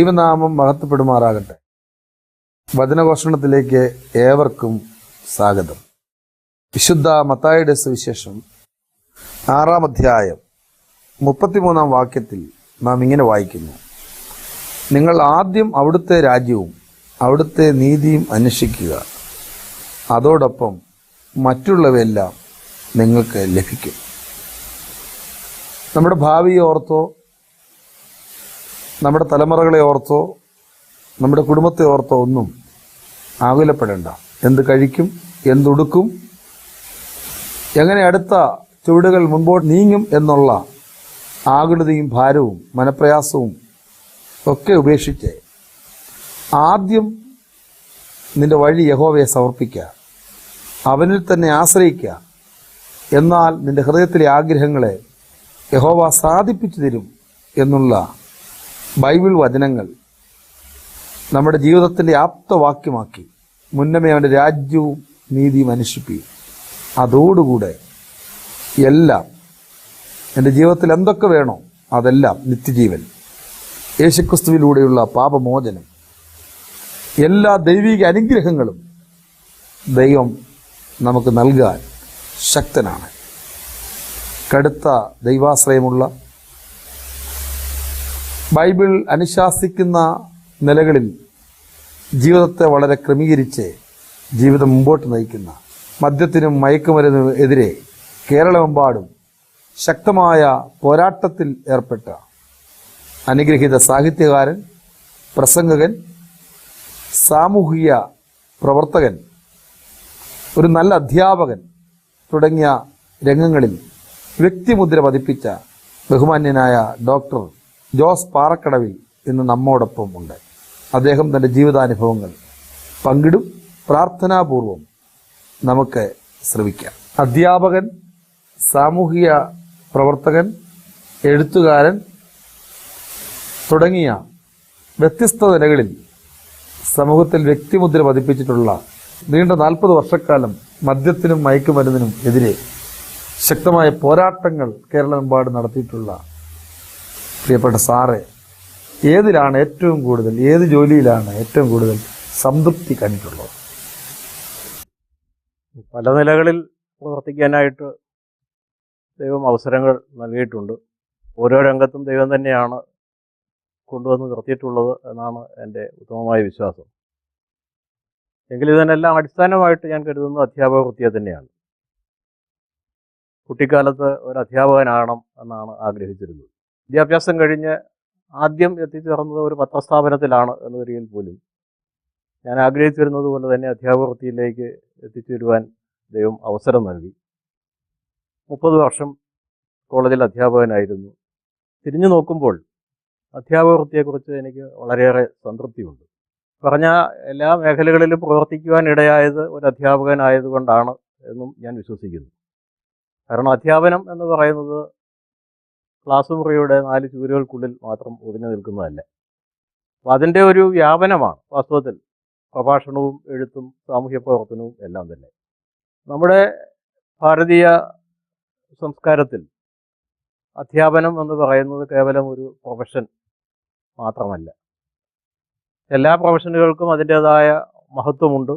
ദൈവനാമം മഹത്വപ്പെടുമാറാകട്ടെ. വചനഘോഷണത്തിലേക്ക് ഏവർക്കും സ്വാഗതം. വിശുദ്ധ മത്തായുടെ സുവിശേഷം ആറാം അധ്യായം മുപ്പത്തിമൂന്നാം വാക്യത്തിൽ നാം ഇങ്ങനെ വായിക്കുന്നു. നിങ്ങൾ ആദ്യം അവിടുത്തെ രാജ്യവും അവിടുത്തെ നീതിയും അന്വേഷിക്കുക. അതോടൊപ്പം മറ്റുള്ളവയെല്ലാം നിങ്ങൾക്ക് ലഭിക്കും. നമ്മുടെ ഭാവിയെ ഓർത്തോ നമ്മുടെ തലമുറകളെ ഓർത്തോ നമ്മുടെ കുടുംബത്തെ ഓർത്തോ ഒന്നും ആകുലപ്പെടേണ്ട. എന്ത് കഴിക്കും എന്തുടുക്കും എങ്ങനെ അടുത്ത ചുവടുകൾ മുൻപോട്ട് നീങ്ങും എന്നുള്ള ആകുലതയും ഭാരവും മനപ്രയാസവും ഒക്കെ ഉപേക്ഷിച്ച് ആദ്യം നിന്റെ വഴി യഹോവയെ സമർപ്പിക്കുക. അവനിൽ തന്നെ ആശ്രയിക്കുക. എന്നാൽ നിന്റെ ഹൃദയത്തിലെ ആഗ്രഹങ്ങളെ യഹോവ സാധിപ്പിച്ചു തരും എന്നുള്ള ബൈബിൾ വചനങ്ങൾ നമ്മുടെ ജീവിതത്തിന്റെ ആപ്തവാക്യമാക്കി മുന്നമേ അവന്റെ രാജ്യവും നീതിയും അനുഷ്ഠിപ്പിക്കും അതോടുകൂടെ എല്ലാം എന്റെ ജീവിതത്തിൽ എന്തൊക്കെ വേണോ അതെല്ലാം നിത്യജീവൻ യേശുക്രിസ്തുവിലൂടെയുള്ള പാപമോചനം എല്ലാ ദൈവിക അനുഗ്രഹങ്ങളും ദൈവം നമുക്ക് നൽകാൻ ശക്തനാണ്. കടുത്ത ദൈവാശ്രയമുള്ള ബൈബിൾ അനുശാസിക്കുന്ന നിലകളിൽ ജീവിതത്തെ വളരെ ക്രമീകരിച്ച് ജീവിതം മുമ്പോട്ട് നയിക്കുന്ന മദ്യത്തിനും മയക്കുമരുന്നിനും എതിരെ കേരളമെമ്പാടും ശക്തമായ പോരാട്ടത്തിൽ ഏർപ്പെട്ട അനുഗ്രഹീത സാഹിത്യകാരൻ പ്രസംഗകൻ സാമൂഹിക പ്രവർത്തകൻ ഒരു നല്ല അധ്യാപകൻ തുടങ്ങിയ രംഗങ്ങളിൽ വ്യക്തിമുദ്ര പതിപ്പിച്ച ബഹുമാന്യനായ ഡോക്ടർ ജോസ് പാറക്കടവിൽ ഇന്ന് നമ്മോടൊപ്പം ഉണ്ട്. അദ്ദേഹം തന്റെ ജീവിതാനുഭവങ്ങൾ പങ്കിടും പ്രാർത്ഥനാപൂർവം നമുക്ക് ശ്രമിക്കാം അധ്യാപകൻ സാമൂഹിക പ്രവർത്തകൻ എഴുത്തുകാരൻ തുടങ്ങിയ വ്യത്യസ്ത നിലകളിൽ സമൂഹത്തിൽ വ്യക്തിമുദ്ര പതിപ്പിച്ചിട്ടുള്ള നീണ്ട നാൽപ്പത് വർഷക്കാലം മദ്യത്തിനും മയക്കുമരുന്നിനും എതിരെ ശക്തമായ പോരാട്ടങ്ങൾ കേരളമെമ്പാട് നടത്തിയിട്ടുള്ള പ്രിയപ്പെട്ട സാറ് ഏതിലാണ് ഏറ്റവും കൂടുതൽ ഏത് ജോലിയിലാണ് ഏറ്റവും കൂടുതൽ സംതൃപ്തി കണ്ടിട്ടുള്ളത് പല നിലകളിൽ പ്രവർത്തിക്കാനായിട്ട് ദൈവം അവസരങ്ങൾ നൽകിയിട്ടുണ്ട്. ഓരോ രംഗത്തും ദൈവം തന്നെയാണ് കൊണ്ടുവന്ന് നിർത്തിയിട്ടുള്ളത് എന്നാണ് എന്റെ ഉത്തമമായ വിശ്വാസം. എങ്കിലും ഇതിനെല്ലാം അടിസ്ഥാനമായിട്ട് ഞാൻ കരുതുന്ന അധ്യാപക വൃത്തിയെ തന്നെയാണ്. കുട്ടിക്കാലത്ത് ഒരു അധ്യാപകനാകണം എന്നാണ് ആഗ്രഹിച്ചിരുന്നത്. വിദ്യാഭ്യാസം കഴിഞ്ഞ് ആദ്യം എത്തിച്ചേർന്നത് ഒരു പത്രസ്ഥാപനത്തിലാണ് എന്ന് വരികയിൽ പോലും. ഞാൻ ആഗ്രഹിച്ചിരുന്നത് പോലെ തന്നെ അധ്യാപകത്തിയിലേക്ക് എത്തിച്ചേരുവാൻ ദൈവം അവസരം നൽകി. മുപ്പത് വർഷം കോളേജിൽ അധ്യാപകനായിരുന്നു. തിരിഞ്ഞു നോക്കുമ്പോൾ അധ്യാപകവൃത്തിയെക്കുറിച്ച് എനിക്ക് വളരെയേറെ സംതൃപ്തിയുണ്ട്. പറഞ്ഞ എല്ലാ മേഖലകളിലും പ്രവർത്തിക്കുവാൻ ഇടയായത് ഒരു അധ്യാപകനായതുകൊണ്ടാണ് എന്നും ഞാൻ വിശ്വസിക്കുന്നു. കാരണം അധ്യാപനം എന്ന് പറയുന്നത് ക്ലാസ് മുറിയുടെ നാല് ചുവരുകൾക്കുള്ളിൽ മാത്രം ഒതുങ്ങി നിൽക്കുന്നതല്ല. അപ്പോൾ അതിന്റെ ഒരു വ്യാപനമാണ് വാസ്തവത്തിൽ പ്രഭാഷണവും എഴുത്തും സാമൂഹ്യ പ്രവർത്തനവും എല്ലാം തന്നെ. നമ്മുടെ ഭാരതീയ സംസ്കാരത്തിൽ അധ്യാപനം എന്ന് പറയുന്നത് കേവലം ഒരു പ്രൊഫഷൻ മാത്രമല്ല. എല്ലാ പ്രൊഫഷനുകൾക്കും അതിന്റേതായ മഹത്വമുണ്ട്.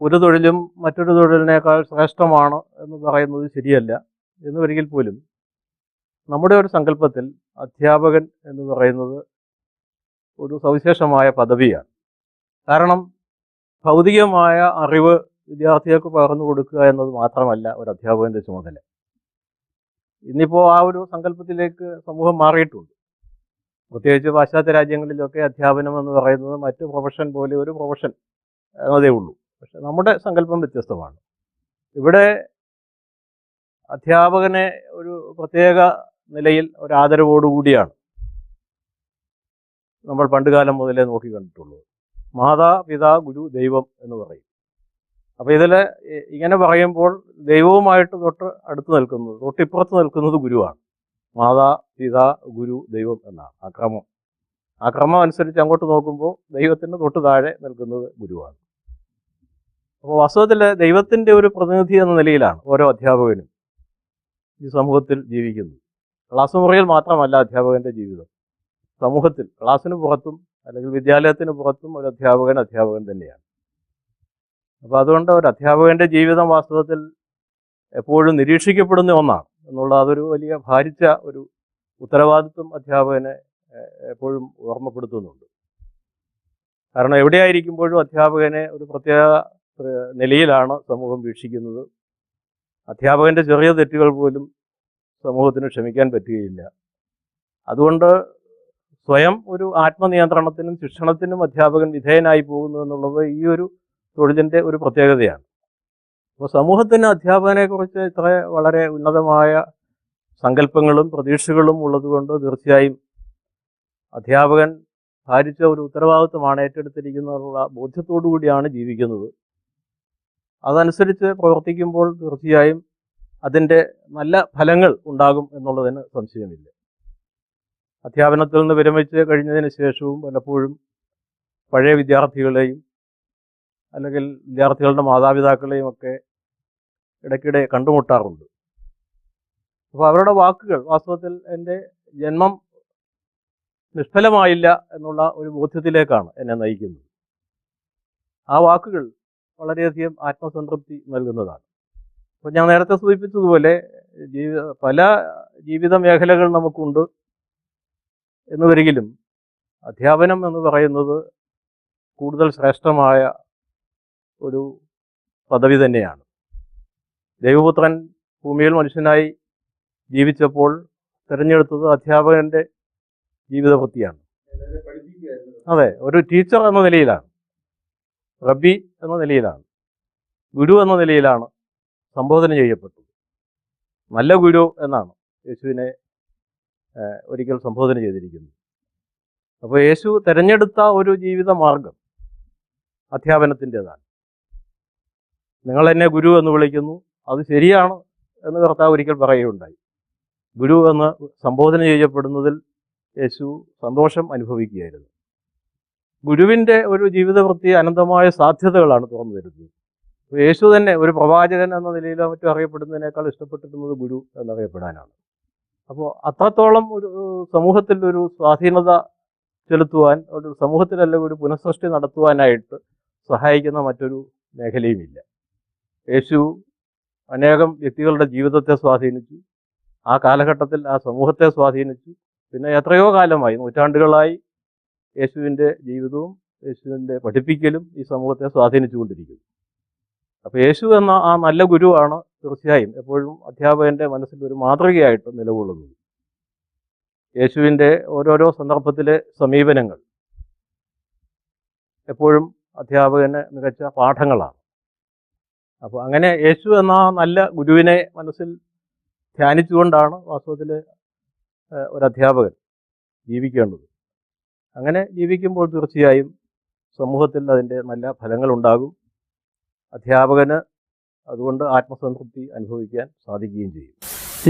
ഒരു തൊഴിലും മറ്റൊരു തൊഴിലിനേക്കാൾ ശ്രേഷ്ഠമാണ് എന്ന് പറയുന്നത് ശരിയല്ല. എന്ന് ഒരിക്കൽ പോലും നമ്മുടെ ഒരു സങ്കല്പത്തിൽ അധ്യാപകൻ എന്ന് പറയുന്നത് ഒരു സവിശേഷമായ പദവിയാണ്. കാരണം ഭൗതികമായ അറിവ് വിദ്യാർത്ഥികൾക്ക് പകർന്നു കൊടുക്കുക എന്നത് മാത്രമല്ല ഒരു അധ്യാപകന്റെ ചുമതല. ഇന്നിപ്പോൾ ആ ഒരു സങ്കല്പത്തിലേക്ക് സമൂഹം മാറിയിട്ടുണ്ട്. പ്രത്യേകിച്ച് പാശ്ചാത്യ രാജ്യങ്ങളിലൊക്കെ അധ്യാപനം എന്ന് പറയുന്നത് മറ്റ് പ്രൊഫഷൻ പോലെ ഒരു പ്രൊഫഷൻ എന്നതേ ഉള്ളൂ. പക്ഷെ നമ്മുടെ സങ്കല്പം വ്യത്യസ്തമാണ്. ഇവിടെ അധ്യാപകനെ ഒരു പ്രത്യേക നിലയിൽ ഒരു ആദരവോടുകൂടിയാണ് നമ്മൾ പണ്ടുകാലം മുതലേ നോക്കി കണ്ടിട്ടുള്ളത്. മാതാ പിതാ ഗുരു ദൈവം എന്ന് പറയും. അപ്പോൾ ഇതിൽ ഇങ്ങനെ പറയുമ്പോൾ ദൈവവുമായിട്ട് തൊട്ട് അടുത്ത് നിൽക്കുന്നത് തൊട്ടിപ്പുറത്ത് നിൽക്കുന്നത് ഗുരുവാണ്. മാതാ പിതാ ഗുരു ദൈവം എന്നാണ് ആ ക്രമം ആ ക്രമം അനുസരിച്ച് അങ്ങോട്ട് നോക്കുമ്പോൾ ദൈവത്തിന് തൊട്ട് താഴെ നിൽക്കുന്നത് ഗുരുവാണ്. അപ്പോൾ വാസ്തവത്തിൽ ദൈവത്തിന്റെ ഒരു പ്രതിനിധി എന്ന നിലയിലാണ് ഓരോ അധ്യാപകനും ഈ സമൂഹത്തിൽ ജീവിക്കുന്നത്. ക്ലാസ് മുറിയിൽ മാത്രമല്ല അധ്യാപകന്റെ ജീവിതം. സമൂഹത്തിൽ ക്ലാസ്സിന് പുറത്തും അല്ലെങ്കിൽ വിദ്യാലയത്തിന് പുറത്തും ഒരു അധ്യാപകൻ അധ്യാപകൻ തന്നെയാണ്. അപ്പോൾ അതുകൊണ്ട് ഒരു അധ്യാപകന്റെ ജീവിതം വാസ്തവത്തിൽ എപ്പോഴും നിരീക്ഷിക്കപ്പെടുന്ന ഒന്നാണ് എന്നുള്ള അതൊരു വലിയ ഭാരിച്ച ഒരു ഉത്തരവാദിത്വം അധ്യാപകനെ എപ്പോഴും ഓർമ്മപ്പെടുത്തുന്നുണ്ട്. കാരണം എവിടെയായിരിക്കുമ്പോഴും അധ്യാപകനെ ഒരു പ്രത്യേക നിലയിലാണ് സമൂഹം വീക്ഷിക്കുന്നത്. അധ്യാപകന്റെ ചെറിയ തെറ്റുകൾ പോലും സമൂഹത്തിന് ക്ഷമിക്കാൻ പറ്റുകയില്ല. അതുകൊണ്ട് സ്വയം ഒരു ആത്മനിയന്ത്രണത്തിനും ശിക്ഷണത്തിനും അധ്യാപകൻ വിധേയനായി പോകുന്നു എന്നുള്ളത് ഈ ഒരു തൊഴിലിന്റെ ഒരു പ്രത്യേകതയാണ്. അപ്പോൾ സമൂഹത്തിന് അധ്യാപകനെക്കുറിച്ച് ഇത്ര വളരെ ഉന്നതമായ സങ്കല്പങ്ങളും പ്രതീക്ഷകളും ഉള്ളതുകൊണ്ട് തീർച്ചയായും അധ്യാപകൻ ഭാരിച്ച ഒരു ഉത്തരവാദിത്വമാണ് ഏറ്റെടുത്തിരിക്കുന്നതിനുള്ള ബോധ്യത്തോടു കൂടിയാണ് ജീവിക്കുന്നത്. അതനുസരിച്ച് പ്രവർത്തിക്കുമ്പോൾ തീർച്ചയായും അതിന്റെ നല്ല ഫലങ്ങൾ ഉണ്ടാകും എന്നുള്ളതിന് സംശയമില്ല. അധ്യാപനത്തിൽ നിന്ന് വിരമിച്ച് കഴിഞ്ഞതിന് ശേഷവും പലപ്പോഴും പഴയ വിദ്യാർത്ഥികളെയും അല്ലെങ്കിൽ വിദ്യാർത്ഥികളുടെ മാതാപിതാക്കളെയും ഒക്കെ ഇടയ്ക്കിടെ കണ്ടുമുട്ടാറുണ്ട്. അപ്പോൾ അവരുടെ വാക്കുകൾ വാസ്തവത്തിൽ എന്റെ ജന്മം നിഷ്ഫലമായില്ല എന്നുള്ള ഒരു ബോധ്യത്തിലേക്കാണ് എന്നെ നയിക്കുന്നത്. ആ വാക്കുകൾ വളരെയധികം ആത്മസംതൃപ്തി നൽകുന്നതാണ്. അപ്പോൾ ഞാൻ നേരത്തെ സൂചിപ്പിച്ചതുപോലെ ജീവിത പല ജീവിത മേഖലകൾ നമുക്കുണ്ട് എന്ന് വരികിലും അധ്യാപനം എന്ന് പറയുന്നത് കൂടുതൽ ശ്രേഷ്ഠമായ ഒരു പദവി തന്നെയാണ്. ദൈവപുത്രൻ ഭൂമിയിൽ മനുഷ്യനായി ജീവിച്ചപ്പോൾ തിരഞ്ഞെടുത്തത് അധ്യാപകന്റെ ജീവിതവൃത്തിയാണ് അതെ ഒരു ടീച്ചർ എന്ന നിലയിലാണ്. റബ്ബി എന്ന നിലയിലാണ്. ഗുരു എന്ന നിലയിലാണ്. സംബോധന ചെയ്യപ്പെട്ടു. നല്ല ഗുരു എന്നാണ് യേശുവിനെ ഒരിക്കൽ സംബോധന ചെയ്തിരിക്കുന്നത്. അപ്പോൾ യേശു തിരഞ്ഞെടുത്ത ഒരു ജീവിത മാർഗം അധ്യാപനത്തിന്റെതാണ്. നിങ്ങൾ എന്നെ ഗുരു എന്ന് വിളിക്കുന്നു. അത് ശരിയാണ് എന്ന് കർത്താവ് ഒരിക്കൽ പറയുകയുണ്ടായി. ഗുരു എന്ന് സംബോധന ചെയ്യപ്പെടുന്നതിൽ യേശു സന്തോഷം അനുഭവിക്കുകയായിരുന്നു. ഗുരുവിന്റെ ഒരു ജീവിതവൃത്തി അനന്തമായ സാധ്യതകളാണ് തുറന്നു അപ്പോൾ യേശു തന്നെ ഒരു പ്രവാചകൻ എന്ന നിലയിലോ മറ്റും അറിയപ്പെടുന്നതിനേക്കാൾ ഇഷ്ടപ്പെട്ടിരുന്നത് ഗുരു എന്നറിയപ്പെടാനാണ്. അപ്പോൾ അത്രത്തോളം ഒരു സമൂഹത്തിൽ ഒരു സ്വാധീനത ചെലുത്തുവാൻ ഒരു സമൂഹത്തിലല്ല ഒരു പുനഃസൃഷ്ടി നടത്തുവാനായിട്ട് സഹായിക്കുന്ന മറ്റൊരു മേഖലയുമില്ല. യേശു അനേകം വ്യക്തികളുടെ ജീവിതത്തെ സ്വാധീനിച്ചു. ആ കാലഘട്ടത്തിൽ ആ സമൂഹത്തെ സ്വാധീനിച്ചു. പിന്നെ എത്രയോ കാലമായി നൂറ്റാണ്ടുകളായി യേശുവിന്റെ ജീവിതവും യേശുവിന്റെ പഠിപ്പിക്കലും ഈ സമൂഹത്തെ സ്വാധീനിച്ചുകൊണ്ടിരിക്കുന്നു. അപ്പോൾ യേശു എന്ന ആ നല്ല ഗുരുവാണ് തീർച്ചയായും എപ്പോഴും അധ്യാപകന്റെ മനസ്സിൽ ഒരു മാതൃകയായിട്ട് നിലകൊള്ളുന്നത്. യേശുവിന്റെ ഓരോരോ സന്ദർഭത്തിലെ സമീപനങ്ങൾ എപ്പോഴും അധ്യാപകന് മികച്ച പാഠങ്ങളാണ്. അപ്പോൾ അങ്ങനെ യേശു എന്ന നല്ല ഗുരുവിനെ മനസ്സിൽ ധ്യാനിച്ചുകൊണ്ടാണ് വാസ്തവത്തിൽ ഒരു അധ്യാപകൻ ജീവിക്കേണ്ടത്. അങ്ങനെ ജീവിക്കുമ്പോൾ തീർച്ചയായും സമൂഹത്തിൽ അതിന്റെ നല്ല ഫലങ്ങളുണ്ടാകും അധ്യാപകന് അതുകൊണ്ട് ആത്മസംതൃപ്തി അനുഭവിക്കാൻ സാധിക്കുകയും ചെയ്യും.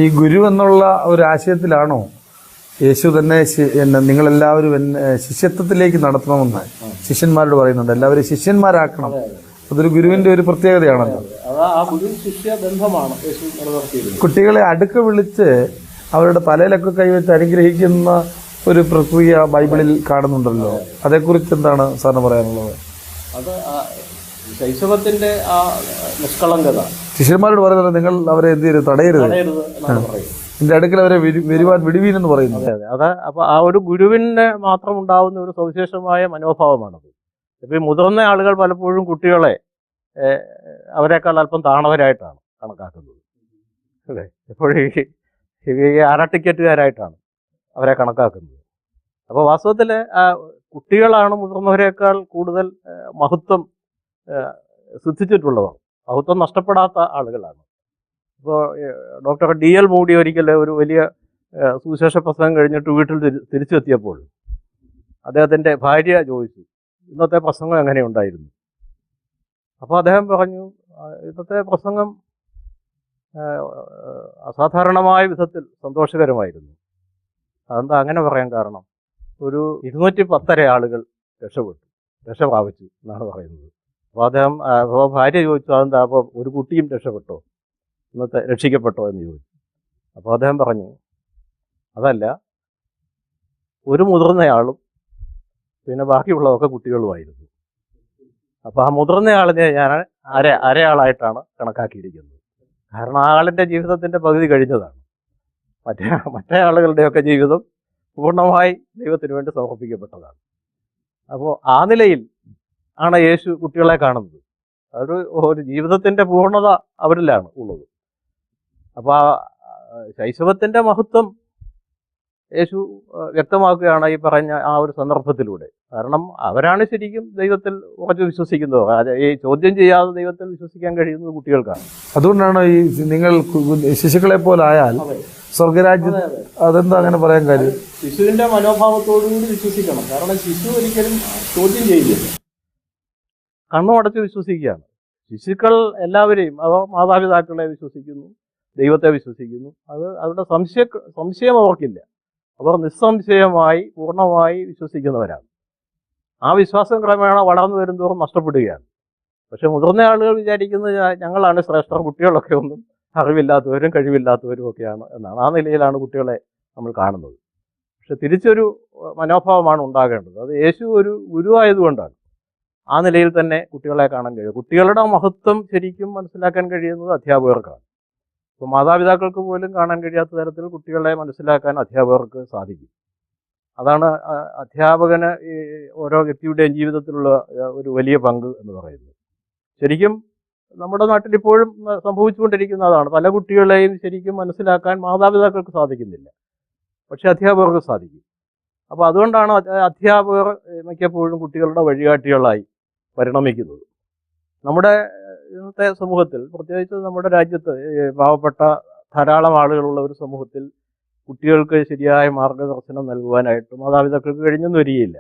ഈ ഗുരു എന്നുള്ള ഒരു ആശയത്തിലാണോ യേശു തന്നെ എന്നെ നിങ്ങളെല്ലാവരും എന്നെ ശിഷ്യത്വത്തിലേക്ക് നടത്തണമെന്ന് ശിഷ്യന്മാരോട് പറയുന്നുണ്ട്. എല്ലാവരും ശിഷ്യന്മാരാക്കണം. അതൊരു ഗുരുവിന്റെ ഒരു പ്രത്യേകതയാണല്ലോ അത് ആ ഗുരു ശിഷ്യ ബന്ധമാണ് യേശു നിലനിർത്തിയിരുന്നത്. കുട്ടികളെ അടുക്ക വിളിച്ച് അവരുടെ തലയിലൊക്കെ കൈവച്ച് അനുഗ്രഹിക്കുന്ന ഒരു പ്രക്രിയ ബൈബിളിൽ കാണുന്നുണ്ടല്ലോ. അതേക്കുറിച്ച് എന്താണ് സാറിന് പറയാനുള്ളത്? അത് ശൈശവത്തിന്റെ ആ നിഷ്കളങ്കത. ശിഷ്യന്മാരോട് പറയുന്നത് നിങ്ങൾ അവരെ എന്ത് ചെയ്യരുത് തടയരുത്. തടയരുത് എന്നാണ് പറയുന്നത്. എന്റെ അടുക്കൽ അവരെ വിരു- വരുവാൻ വിടുവീനെന്ന് പറയുന്നു. അതെ അതെ. അത് അപ്പൊ ആ ഒരു ഗുരുവിന് മാത്രം ഉണ്ടാവുന്ന ഒരു സവിശേഷമായ മനോഭാവമാണത്. ഇപ്പൊ ഈ മുതിർന്ന ആളുകൾ പലപ്പോഴും കുട്ടികളെ അവരെക്കാൾ അല്പം താണവരായിട്ടാണ് കണക്കാക്കുന്നത്. അല്ലേ? എപ്പോഴും ഈ അരട്ടിക്കറ്റുകാരായിട്ടാണ് അര ടിക്കറ്റുകാരായിട്ടാണ് അവരെ കണക്കാക്കുന്നത്. അപ്പോൾ വാസ്തവത്തിൽ കുട്ടികളാണ് മുതിർന്നവരെക്കാൾ കൂടുതൽ മഹത്വം ഏഹ്, സിദ്ധിച്ചിട്ടുള്ളവർ മഹത്വം നഷ്ടപ്പെടാത്ത ആളുകളാണ്. ഇപ്പോൾ ഡോക്ടർ ഡി എൽ മോഡി ഒരിക്കൽ ഒരു വലിയ സുവിശേഷ പ്രസംഗം കഴിഞ്ഞിട്ട് വീട്ടിൽ തിരി- തിരിച്ചെത്തിയപ്പോൾ അദ്ദേഹത്തിന്റെ ഭാര്യ ചോദിച്ചു ഇന്നത്തെ പ്രസംഗം എങ്ങനെ ഉണ്ടായിരുന്നു? അപ്പോൾ അദ്ദേഹം പറഞ്ഞു ഇന്നത്തെ പ്രസംഗം അസാധാരണമായ വിധത്തിൽ സന്തോഷകരമായിരുന്നു. അതെന്താ അങ്ങനെ പറയാൻ കാരണം? ഒരു ഇരുന്നൂറ്റി പത്തര ആളുകൾ രക്ഷപ്പെട്ടു രക്ഷ പ്രാപിച്ചു എന്നാണ് പറയുന്നത്. അപ്പോൾ അദ്ദേഹം അപ്പോൾ ഭാര്യ ചോദിച്ചു അതെന്താ? അപ്പോൾ ഒരു കുട്ടിയും രക്ഷപ്പെട്ടോ? ഇന്നത്തെ രക്ഷിക്കപ്പെട്ടോ എന്ന് ചോദിച്ചു. അപ്പോൾ അദ്ദേഹം പറഞ്ഞു അതല്ല ഒരു മുതിർന്നയാളും പിന്നെ ബാക്കിയുള്ളതൊക്കെ കുട്ടികളുമായിരുന്നു. അപ്പോൾ ആ മുതിർന്നയാളിനെ ഞാൻ അര അരയാളായിട്ടാണ് കണക്കാക്കിയിരിക്കുന്നത്. കാരണം ആളിന്റെ ജീവിതത്തിന്റെ പകുതി കഴിഞ്ഞതാണ്. മറ്റേ മറ്റേ ആളുകളുടെയൊക്കെ ജീവിതം പൂർണമായി ദൈവത്തിന് വേണ്ടി സമർപ്പിക്കപ്പെട്ടതാണ്. അപ്പോൾ ആ നിലയിൽ ആണ് യേശു കുട്ടികളെ കാണുന്നത്. ഒരു ഒരു ജീവിതത്തിന്റെ പൂർണത അവരിലാണ് ഉള്ളത്. അപ്പോൾ ആ ശൈശവത്തിന്റെ ശൈശവത്തിന്റെ മഹത്വം യേശു വ്യക്തമാക്കുകയാണ് ഈ പറഞ്ഞ ആ ഒരു സന്ദർഭത്തിലൂടെ. കാരണം അവരാണ് ശരിക്കും ദൈവത്തിൽ ഉറച്ചു വിശ്വസിക്കുന്നത്. ഈ ചോദ്യം ചെയ്യാതെ ദൈവത്തിൽ വിശ്വസിക്കാൻ കഴിയുന്നത് കുട്ടികൾക്കാണ്. അതുകൊണ്ടാണ് ഈ നിങ്ങൾ ശിശുക്കളെ പോലെ ശിശുക്കളെ പോലായാൽ സ്വർഗരാജ്യം അതെന്താ അങ്ങനെ പറയാൻ കാര്യം? ശിശുവിന്റെ മനോഭാവത്തോടുകൂടി വിശ്വസിക്കണം. കാരണം ശിശു ഒരിക്കലും ചോദ്യം ചെയ്യില്ല. കണ്ണുമടച്ച് വിശ്വസിക്കുകയാണ്. ശിശുക്കൾ എല്ലാവരെയും അവ മാതാപിതാക്കളെ വിശ്വസിക്കുന്നു ദൈവത്തെ വിശ്വസിക്കുന്നു. അത് അവരുടെ സംശയ സംശയം അവർക്കില്ല. അവർ നിസ്സംശയമായി പൂർണമായി വിശ്വസിക്കുന്നവരാണ്. ആ വിശ്വാസം ക്രമേണ വളർന്നു വരുന്നതോറും നഷ്ടപ്പെടുകയാണ്. പക്ഷെ മുതിർന്ന ആളുകൾ വിചാരിക്കുന്നത് ഞങ്ങളാണ് ശ്രേഷ്ഠർ കുട്ടികളൊക്കെ ഒന്നും അറിവില്ലാത്തവരും കഴിവില്ലാത്തവരും ഒക്കെയാണ് എന്നാണ്. ആ നിലയിലാണ് കുട്ടികളെ നമ്മൾ കാണുന്നത്. പക്ഷെ തിരിച്ചൊരു മനോഭാവമാണ് ഉണ്ടാകേണ്ടത്. അത് യേശു ഒരു ഗുരുവായതുകൊണ്ടാണ് ആ നിലയിൽ തന്നെ കുട്ടികളെ കാണാൻ കഴിയും. കുട്ടികളുടെ മഹത്വം ശരിക്കും മനസ്സിലാക്കാൻ കഴിയുന്നത് അധ്യാപകർക്കാണ്. ഇപ്പോൾ മാതാപിതാക്കൾക്ക് പോലും കാണാൻ കഴിയാത്ത തരത്തിൽ കുട്ടികളെ മനസ്സിലാക്കാൻ അധ്യാപകർക്ക് സാധിക്കും. അതാണ് അധ്യാപകന് ഓരോ വ്യക്തിയുടെയും ജീവിതത്തിലുള്ള ഒരു വലിയ പങ്ക് എന്ന് പറയുന്നത്. ശരിക്കും നമ്മുടെ നാട്ടിൽ ഇപ്പോഴും സംഭവിച്ചുകൊണ്ടിരിക്കുന്നതാണ്. പല കുട്ടികളെയും ശരിക്കും മനസ്സിലാക്കാൻ മാതാപിതാക്കൾക്ക് സാധിക്കുന്നില്ല. പക്ഷെ അധ്യാപകർക്ക് സാധിക്കും. അപ്പോൾ അതുകൊണ്ടാണ് അധ്യ- അധ്യാപകർ മിക്കപ്പോഴും കുട്ടികളുടെ വഴികാട്ടികളായി പരിണമിക്കുന്നത്. നമ്മുടെ ഇന്നത്തെ സമൂഹത്തിൽ പ്രത്യേകിച്ച് നമ്മുടെ രാജ്യത്ത് പാവപ്പെട്ട ധാരാളം ആളുകളുള്ള ഒരു സമൂഹത്തിൽ കുട്ടികൾക്ക് ശരിയായ മാർഗദർശനം നൽകുവാനായിട്ട് മാതാപിതാക്കൾക്ക് കഴിഞ്ഞെന്ന് വരികയില്ല.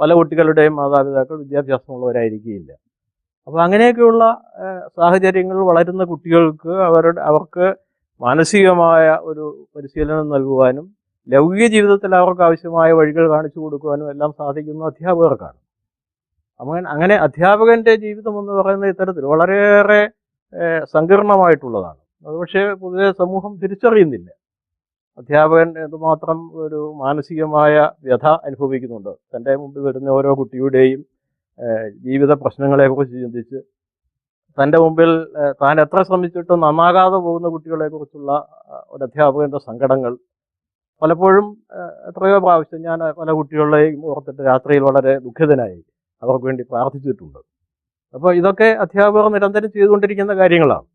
പല കുട്ടികളുടെയും മാതാപിതാക്കൾ വിദ്യാഭ്യാസമുള്ളവരായിരിക്കുകയില്ല. അപ്പോൾ അങ്ങനെയൊക്കെയുള്ള സാഹചര്യങ്ങൾ വളരുന്ന കുട്ടികൾക്ക് അവരുടെ അവർക്ക് മാനസികമായ ഒരു പരിശീലനം നൽകുവാനും ലൗകിക ജീവിതത്തിൽ അവർക്ക് ആവശ്യമായ വഴികൾ കാണിച്ചു കൊടുക്കുവാനും എല്ലാം സാധിക്കുന്ന അധ്യാപകർക്കാണ്. അങ്ങനെ അധ്യാപകന്റെ ജീവിതം എന്ന് പറയുന്ന ഇത്തരത്തിൽ വളരെയേറെ സങ്കീർണമായിട്ടുള്ളതാണ്. അത് പക്ഷേ പൊതുവെ സമൂഹം തിരിച്ചറിയുന്നില്ല. അധ്യാപകൻ എന്തുമാത്രം ഒരു മാനസികമായ വ്യഥ അനുഭവിക്കുന്നുണ്ട്. തന്റെ മുമ്പിൽ വരുന്ന ഓരോ കുട്ടിയുടെയും ജീവിത പ്രശ്നങ്ങളെക്കുറിച്ച് ചിന്തിച്ച് തന്റെ മുമ്പിൽ താൻ എത്ര ശ്രമിച്ചിട്ടും നന്നാകാതെ പോകുന്ന കുട്ടികളെക്കുറിച്ചുള്ള ഒരു അധ്യാപകന്റെ സങ്കടങ്ങൾ. പലപ്പോഴും എത്രയോ പ്രാവശ്യം ഞാൻ പല കുട്ടികളെയും ഓർത്തിട്ട് രാത്രിയിൽ വളരെ ദുഃഖിതനായി. അവർക്ക് വേണ്ടി പ്രാർത്ഥിച്ചിട്ടുണ്ട്. അപ്പോൾ ഇതൊക്കെ അധ്യാപകർ നിരന്തരം ചെയ്തുകൊണ്ടിരിക്കുന്ന കാര്യങ്ങളാണ്.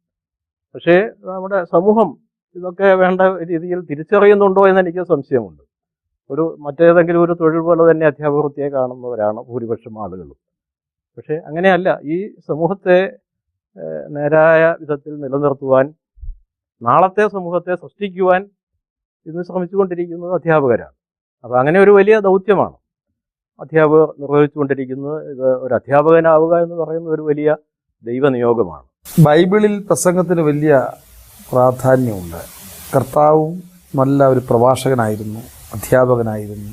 പക്ഷേ നമ്മുടെ സമൂഹം ഇതൊക്കെ വേണ്ട രീതിയിൽ തിരിച്ചറിയുന്നുണ്ടോ എന്ന് എനിക്ക് സംശയമുണ്ട്. ഒരു മറ്റേതെങ്കിലും ഒരു തൊഴിൽ പോലെ തന്നെ അധ്യാപകവൃത്തിയെ കാണുന്നവരാണ് ഭൂരിപക്ഷം ആളുകളും. പക്ഷേ അങ്ങനെയല്ല. ഈ സമൂഹത്തെ നേരായ വിധത്തിൽ നിലനിർത്തുവാൻ നാളത്തെ സമൂഹത്തെ സൃഷ്ടിക്കുവാൻ ഇന്ന് ശ്രമിച്ചുകൊണ്ടിരിക്കുന്നത് അധ്യാപകരാണ്. അപ്പോൾ അങ്ങനെ ഒരു വലിയ ദൗത്യമാണ്. അധ്യാപകർ നിർവഹിച്ചുകൊണ്ടിരിക്കുന്നത് ഇത് ഒരു അധ്യാപകനാവുക എന്ന് പറയുന്ന ഒരു വലിയ ദൈവനിയോഗമാണ്. ബൈബിളിൽ പ്രസംഗത്തിന് വലിയ പ്രാധാന്യമുണ്ട്. കർത്താവും നല്ല ഒരു പ്രഭാഷകനായിരുന്നു അധ്യാപകനായിരുന്നു.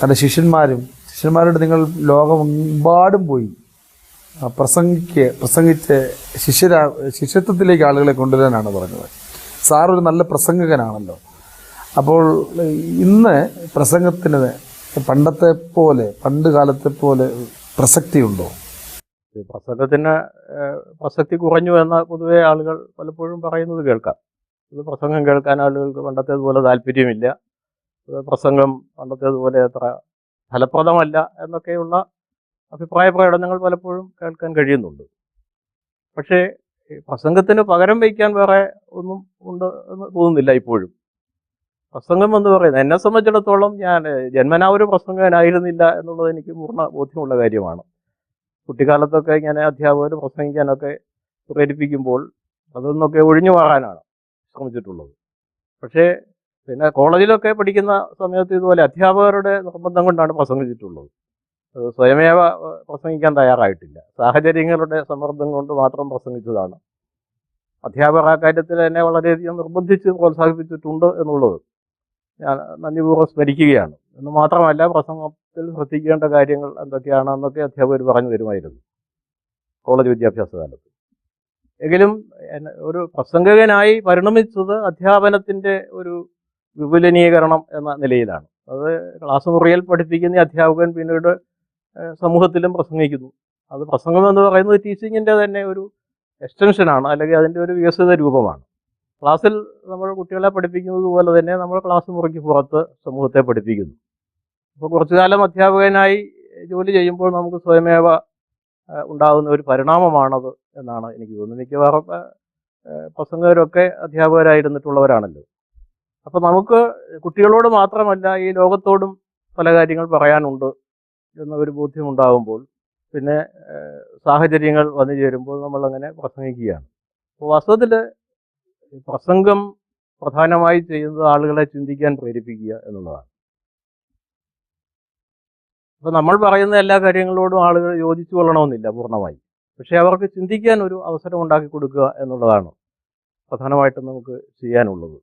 തന്റെ ശിഷ്യന്മാരും ശിഷ്യന്മാരോട് നിങ്ങൾ ലോകമെമ്പാടും പോയി പ്രസംഗിക്ക് പ്രസംഗിച്ച് ശിഷ്യരാ ശിഷ്യത്വത്തിലേക്ക് ആളുകളെ കൊണ്ടുവരാനാണ് പറഞ്ഞത്. സാർ ഒരു നല്ല പ്രസംഗകനാണല്ലോ. അപ്പോൾ ഇന്ന് പ്രസംഗത്തിന് പണ്ടത്തെ പോലെ പണ്ട് കാലത്തെ പോലെ പ്രസക്തിയുണ്ടോ? പ്രസംഗത്തിന് പ്രസക്തി കുറഞ്ഞു എന്ന പൊതുവെ ആളുകൾ പലപ്പോഴും പറയുന്നത് കേൾക്കാം. ഇത് പ്രസംഗം കേൾക്കാൻ ആളുകൾക്ക് പണ്ടത്തേതുപോലെ താല്പര്യമില്ല. പ്രസംഗം പണ്ടത്തേതുപോലെ അത്ര ഫലപ്രദമല്ല എന്നൊക്കെയുള്ള അഭിപ്രായ പ്രകടനങ്ങൾ പലപ്പോഴും കേൾക്കാൻ കഴിയുന്നുണ്ട്. പക്ഷേ പ്രസംഗത്തിന് പകരം വയ്ക്കാൻ വേറെ ഒന്നും ഉണ്ട് എന്ന് തോന്നുന്നില്ല ഇപ്പോഴും. പ്രസംഗം എന്ന് പറയുന്നത്. എന്നെ സംബന്ധിച്ചിടത്തോളം ഞാൻ ജന്മനാ ഒരു പ്രസംഗനായിരുന്നില്ല എന്നുള്ളത് എനിക്ക് പൂർണ ബോധ്യമുള്ള കാര്യമാണ്. കുട്ടിക്കാലത്തൊക്കെ ഞാൻ അധ്യാപകർ പ്രസംഗിക്കാനൊക്കെ പ്രേരിപ്പിക്കുമ്പോൾ അതൊന്നൊക്കെ ഒഴിഞ്ഞു മാറാനാണ് ശ്രമിച്ചിട്ടുള്ളത്. പക്ഷേ പിന്നെ കോളേജിലൊക്കെ പഠിക്കുന്ന സമയത്ത് ഇതുപോലെ അധ്യാപകരുടെ നിർബന്ധം കൊണ്ടാണ് പ്രസംഗിച്ചിട്ടുള്ളത്. സ്വയമേവ പ്രസംഗിക്കാൻ തയ്യാറായിട്ടില്ല. സാഹചര്യങ്ങളുടെ സമ്മർദ്ദം കൊണ്ട് മാത്രം പ്രസംഗിച്ചതാണ്. അധ്യാപകർ ആ കാര്യത്തിൽ എന്നെ വളരെയധികം നിർബന്ധിച്ച് പ്രോത്സാഹിപ്പിച്ചിട്ടുണ്ട് എന്നുള്ളത് നന്ദിപൂർവം സ്മരിക്കുകയാണ്. എന്ന് മാത്രമല്ല പ്രസംഗത്തിൽ ശ്രദ്ധിക്കേണ്ട കാര്യങ്ങൾ എന്തൊക്കെയാണെന്നൊക്കെ അധ്യാപകർ പറഞ്ഞു തരുമായിരുന്നു. കോളേജ് വിദ്യാഭ്യാസ കാലത്ത്. എങ്കിലും ഒരു പ്രസംഗകനായി പരിണമിച്ചത് അധ്യാപനത്തിന്റെ ഒരു വിപുലനീകരണം എന്ന നിലയിലാണ്. അത് ക്ലാസ് മുറിയിൽ പഠിപ്പിക്കുന്ന അധ്യാപകൻ പിന്നീട് സമൂഹത്തിലും പ്രസംഗിക്കുന്നു. അത് പ്രസംഗം എന്ന് പറയുന്നത് ടീച്ചിങ്ങിന്റെ തന്നെ ഒരു എക്സ്റ്റൻഷനാണ് അല്ലെങ്കിൽ അതിന്റെ ഒരു വികസിത രൂപമാണ്. ക്ലാസ്സിൽ നമ്മൾ കുട്ടികളെ പഠിപ്പിക്കുന്നത് പോലെ തന്നെ നമ്മൾ ക്ലാസ് മുറിക്ക് പുറത്ത് സമൂഹത്തെ പഠിപ്പിക്കുന്നു. അപ്പോൾ കുറച്ചു കാലം അധ്യാപകനായി ജോലി ചെയ്യുമ്പോൾ നമുക്ക് സ്വയമേവ ഉണ്ടാകുന്ന ഒരു പരിണാമമാണത് എന്നാണ് എനിക്ക് തോന്നുന്നത്. മിക്കവാറും പ്രസംഗകരൊക്കെ അധ്യാപകരായിരുന്നിട്ടുള്ളവരാണല്ലോ. അപ്പോൾ നമുക്ക് കുട്ടികളോട് മാത്രമല്ല ഈ ലോകത്തോടും പല കാര്യങ്ങൾ പറയാനുണ്ട് എന്ന ഒരു ബോധ്യം ഉണ്ടാകുമ്പോൾ പിന്നെ സാഹചര്യങ്ങൾ വന്നു ചേരുമ്പോൾ നമ്മളങ്ങനെ പ്രസംഗിക്കുകയാണ്. അപ്പോൾ വാസ്തവത്തിൽ പ്രസംഗം പ്രധാനമായി ചെയ്യുന്നത് ആളുകളെ ചിന്തിക്കാൻ പ്രേരിപ്പിക്കുക എന്നുള്ളതാണ്. അപ്പൊ നമ്മൾ പറയുന്ന എല്ലാ കാര്യങ്ങളോടും ആളുകൾ യോജിച്ചു കൊള്ളണമെന്നില്ല പൂർണമായി. പക്ഷേ അവർക്ക് ചിന്തിക്കാൻ ഒരു അവസരം ഉണ്ടാക്കി കൊടുക്കുക എന്നുള്ളതാണ് പ്രധാനമായിട്ടും നമുക്ക് ചെയ്യാനുള്ളത്.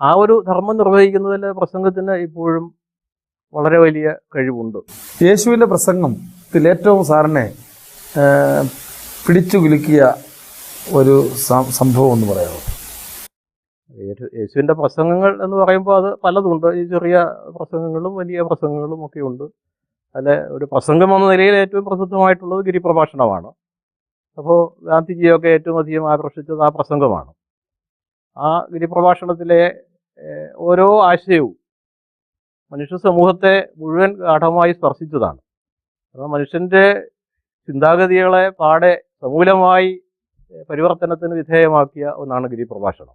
ആ ഒരു ധർമ്മം നിർവഹിക്കുന്നതിൽ പ്രസംഗത്തിന് ഇപ്പോഴും വളരെ വലിയ കഴിവുണ്ട്. യേശുവിന്റെ പ്രസംഗത്തിൽ ഏറ്റവും സാറിനെ പിടിച്ചു കുലുക്കിയ ഒരു സംഭവം എന്ന് പറയാമോ? യേശുവിന്റെ പ്രസംഗങ്ങൾ എന്ന് പറയുമ്പോൾ അത് പലതുണ്ട്. ഈ ചെറിയ പ്രസംഗങ്ങളും വലിയ പ്രസംഗങ്ങളും ഒക്കെ ഉണ്ട്. അല്ല ഒരു പ്രസംഗം എന്ന നിലയിൽ ഏറ്റവും പ്രസിദ്ധമായിട്ടുള്ളത് ഗിരിപ്രഭാഷണമാണ്. അപ്പോൾ ഗാന്ധിജിയൊക്കെ ഏറ്റവും അധികം ആകർഷിച്ചത് ആ പ്രസംഗമാണ്. ആ ഗിരിപ്രഭാഷണത്തിലെ ഓരോ ആശയവും മനുഷ്യ സമൂഹത്തെ മുഴുവൻ ഗാഠമായി സ്പർശിച്ചതാണ്. കാരണം മനുഷ്യന്റെ ചിന്താഗതികളെ പാടെ സമൂലമായി പരിവർത്തനത്തിന് വിധേയമാക്കിയ ഒന്നാണ് ഗിരിപ്രഭാഷണം.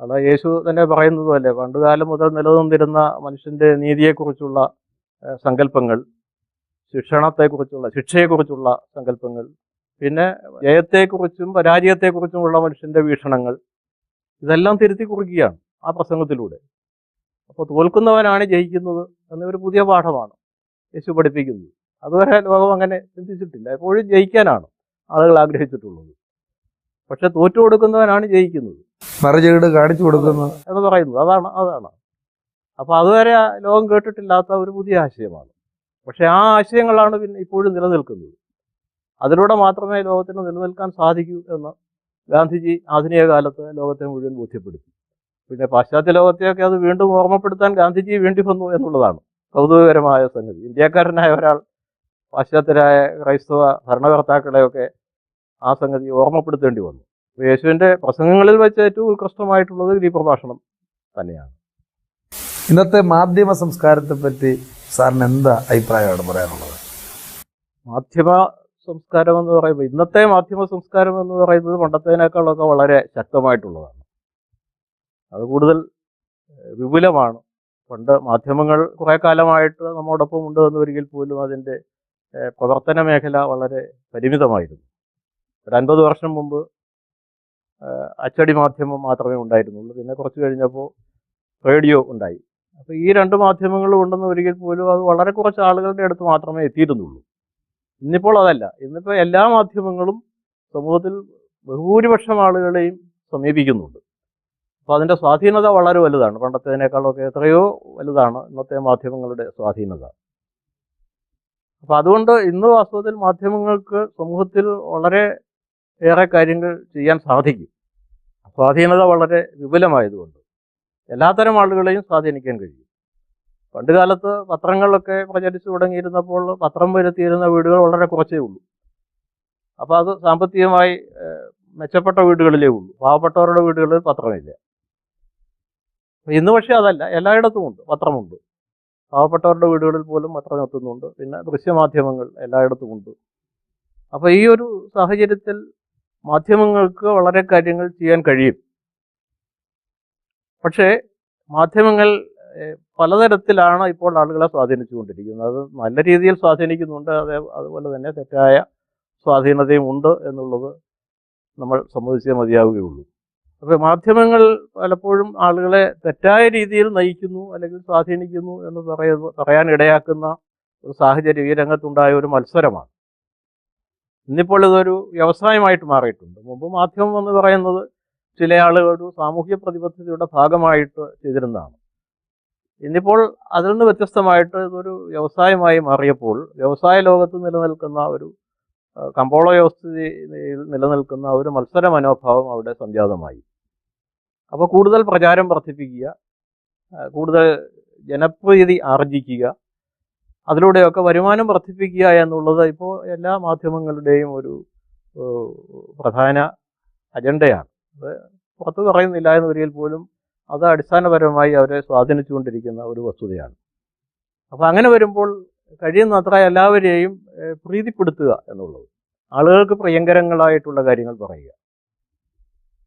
അത് യേശു തന്നെ പറയുന്നത് അല്ലേ പണ്ടുകാലം മുതൽ നിലനിന്നിരുന്ന മനുഷ്യന്റെ നീതിയെക്കുറിച്ചുള്ള സങ്കല്പങ്ങൾ ശിക്ഷണത്തെക്കുറിച്ചുള്ള ശിക്ഷയെക്കുറിച്ചുള്ള സങ്കല്പങ്ങൾ പിന്നെ ജയത്തെക്കുറിച്ചും പരാജയത്തെക്കുറിച്ചുമുള്ള മനുഷ്യന്റെ വീക്ഷണങ്ങൾ ഇതെല്ലാം തിരുത്തി കുറിക്കുകയാണ് ആ പ്രസംഗത്തിലൂടെ. അപ്പോൾ തോൽക്കുന്നവനാണ് ജയിക്കുന്നത് എന്നൊരു പുതിയ പാഠമാണ് യേശു പഠിപ്പിക്കുന്നത്. അതുവരെ ലോകം അങ്ങനെ ചിന്തിച്ചിട്ടില്ല. എപ്പോഴും ജയിക്കാനാണ് ആളുകൾ ആഗ്രഹിച്ചിട്ടുള്ളത്. പക്ഷെ തോറ്റു കൊടുക്കുന്നവനാണ് ജയിക്കുന്നത്. മറുചേട് കാണിച്ചു കൊടുക്കുന്നു. എന്ന് പറയുന്നത് അതാണ് അതാണ്. അപ്പോൾ അതുവരെ ലോകം കേട്ടിട്ടില്ലാത്ത ഒരു പുതിയ ആശയമാണ്. പക്ഷെ ആ ആശയങ്ങളാണ് പിന്നെ ഇപ്പോഴും നിലനിൽക്കുന്നത്. അതിലൂടെ മാത്രമേ ലോകത്തിന് നിലനിൽക്കാൻ സാധിക്കൂ എന്ന് ഗാന്ധിജി ആധുനിക കാലത്ത് ലോകത്തെ മുഴുവൻ ബോധ്യപ്പെടുത്തി. പിന്നെ പാശ്ചാത്യ ലോകത്തെയൊക്കെ അത് വീണ്ടും ഓർമ്മപ്പെടുത്താൻ ഗാന്ധിജി വേണ്ടി വന്നു എന്നുള്ളതാണ് കൗതുകകരമായ സംഗതി. ഇന്ത്യക്കാരനായ ഒരാൾ പാശ്ചാത്യരായ ക്രൈസ്തവ ഭരണകർത്താക്കളെയൊക്കെ ആ സംഗതി ഓർമ്മപ്പെടുത്തേണ്ടി വന്നു. യേശുവിന്റെ പ്രസംഗങ്ങളിൽ വെച്ച് ഏറ്റവും ഉത്കൃഷ്ടമായിട്ടുള്ളത് ഈ പ്രഭാഷണം തന്നെയാണ്. ഇന്നത്തെ മാധ്യമ സംസ്കാരത്തെ പറ്റി സാറിന് എന്താ അഭിപ്രായമാണ് പറയാനുള്ളത്? മാധ്യമ സംസ്കാരം എന്ന് പറയുമ്പോൾ ഇന്നത്തെ മാധ്യമ സംസ്കാരം എന്ന് പറയുന്നത് പണ്ടത്തേനേക്കാളൊക്കെ വളരെ ശക്തമായിട്ടുള്ളതാണ്. അത് കൂടുതൽ വിപുലമാണ്. പണ്ട് മാധ്യമങ്ങൾ കുറേ കാലമായിട്ട് നമ്മോടൊപ്പം ഉണ്ട് എന്ന് വരികിൽ പോലും അതിന്റെ പ്രവർത്തന മേഖല വളരെ പരിമിതമായിരുന്നു. ഒരു അൻപത് വർഷം മുമ്പ് അച്ചടി മാധ്യമം മാത്രമേ ഉണ്ടായിരുന്നുള്ളൂ. പിന്നെ കുറച്ച് കഴിഞ്ഞപ്പോൾ റേഡിയോ ഉണ്ടായി. അപ്പോൾ ഈ രണ്ട് മാധ്യമങ്ങളും ഉണ്ടെന്ന് ഒരിക്കൽ പോലും അത് വളരെ കുറച്ച് ആളുകളുടെ അടുത്ത് മാത്രമേ എത്തിയിരുന്നുള്ളൂ. ഇന്നിപ്പോൾ അതല്ല. ഇന്നിപ്പോൾ എല്ലാ മാധ്യമങ്ങളും സമൂഹത്തിൽ ബഹുഭൂരിപക്ഷം ആളുകളെയും സമീപിക്കുന്നുണ്ട്. അപ്പോൾ അതിന്റെ സ്വാധീനത വളരെ വലുതാണ്. പണ്ടത്തേതിനേക്കാളൊക്കെ എത്രയോ വലുതാണ് ഇന്നത്തെ മാധ്യമങ്ങളുടെ സ്വാധീനത. അപ്പോൾ അതുകൊണ്ട് ഇന്ന് വാസ്തവത്തിൽ മാധ്യമങ്ങൾക്ക് സമൂഹത്തിൽ വളരെ ഏറെ കാര്യങ്ങൾ ചെയ്യാൻ സാധിക്കും. സ്വാധീനത വളരെ വിപുലമായതുകൊണ്ട് എല്ലാത്തരം ആളുകളെയും സ്വാധീനിക്കാൻ കഴിയും. പണ്ട് കാലത്ത് പത്രങ്ങളിലൊക്കെ പ്രചരിച്ചു തുടങ്ങിയിരുന്നപ്പോൾ പത്രം വരുത്തിയിരുന്ന വീടുകൾ വളരെ കുറച്ചേ ഉള്ളൂ. അപ്പോൾ അത് സാമ്പത്തികമായി മെച്ചപ്പെട്ട വീടുകളിലേ ഉള്ളൂ. പാവപ്പെട്ടവരുടെ വീടുകളിൽ പത്രമില്ല. ഇന്ന് പക്ഷേ അതല്ല. എല്ലായിടത്തും ഉണ്ട്. പത്രമുണ്ട്. പാവപ്പെട്ടവരുടെ വീടുകളിൽ പോലും പത്രം എത്തുന്നുണ്ട്. പിന്നെ ദൃശ്യമാധ്യമങ്ങൾ എല്ലായിടത്തും ഉണ്ട്. അപ്പോൾ ഈ ഒരു സാഹചര്യത്തിൽ മാധ്യമങ്ങൾക്ക് വളരെ കാര്യങ്ങൾ ചെയ്യാൻ കഴിയും. പക്ഷേ മാധ്യമങ്ങൾ പലതരത്തിലാണ് ഇപ്പോൾ ആളുകളെ സ്വാധീനിച്ചുകൊണ്ടിരിക്കുന്നത്. അത് നല്ല രീതിയിൽ സ്വാധീനിക്കുന്നുണ്ട്. അതേ അതുപോലെ തന്നെ തെറ്റായ സ്വാധീനതയും ഉണ്ട് എന്നുള്ളത് നമ്മൾ സമ്മതിച്ചേ മതിയാവുകയുള്ളൂ. അപ്പോൾ മാധ്യമങ്ങൾ പലപ്പോഴും ആളുകളെ തെറ്റായ രീതിയിൽ നയിക്കുന്നു അല്ലെങ്കിൽ സ്വാധീനിക്കുന്നു എന്ന് പറയുന്ന പറയാൻ ഇടയാക്കുന്ന ഒരു സാഹചര്യം ഈ രംഗത്തുണ്ടായ ഒരു മത്സരമാണ്. ഇന്നിപ്പോൾ ഇതൊരു വ്യവസായമായിട്ട് മാറിയിട്ടുണ്ട്. മുമ്പ് മാധ്യമം എന്ന് പറയുന്നത് ചില ആളുകൾ ഒരു സാമൂഹ്യ പ്രതിബദ്ധതയുടെ ഭാഗമായിട്ട് ചെയ്തിരുന്നതാണ്. ഇന്നിപ്പോൾ അതിൽ നിന്ന് വ്യത്യസ്തമായിട്ട് ഇതൊരു വ്യവസായമായി മാറിയപ്പോൾ വ്യവസായ ലോകത്ത് നിലനിൽക്കുന്ന ഒരു കമ്പോള വ്യവസ്ഥയിൽ നിലനിൽക്കുന്ന ഒരു മത്സര മനോഭാവം അവിടെ സംജാതമായി. അപ്പോൾ കൂടുതൽ പ്രചാരം വർദ്ധിപ്പിക്കുക കൂടുതൽ ജനപ്രീതി ആർജിക്കുക അതിലൂടെയൊക്കെ വരുമാനം വർദ്ധിപ്പിക്കുക എന്നുള്ളത് ഇപ്പോൾ എല്ലാ മാധ്യമങ്ങളുടെയും ഒരു പ്രധാന അജണ്ടയാണ്. അത് പുറത്ത് പറയുന്നില്ല എന്ന് പോലും അത് അടിസ്ഥാനപരമായി അവരെ സ്വാധീനിച്ചുകൊണ്ടിരിക്കുന്ന ഒരു വസ്തുതയാണ്. അപ്പോൾ അങ്ങനെ വരുമ്പോൾ കഴിയുന്നത്ര എല്ലാവരെയും പ്രീതിപ്പെടുത്തുക എന്നുള്ളത്. ആളുകൾക്ക് പ്രിയങ്കരങ്ങളായിട്ടുള്ള കാര്യങ്ങൾ പറയുക.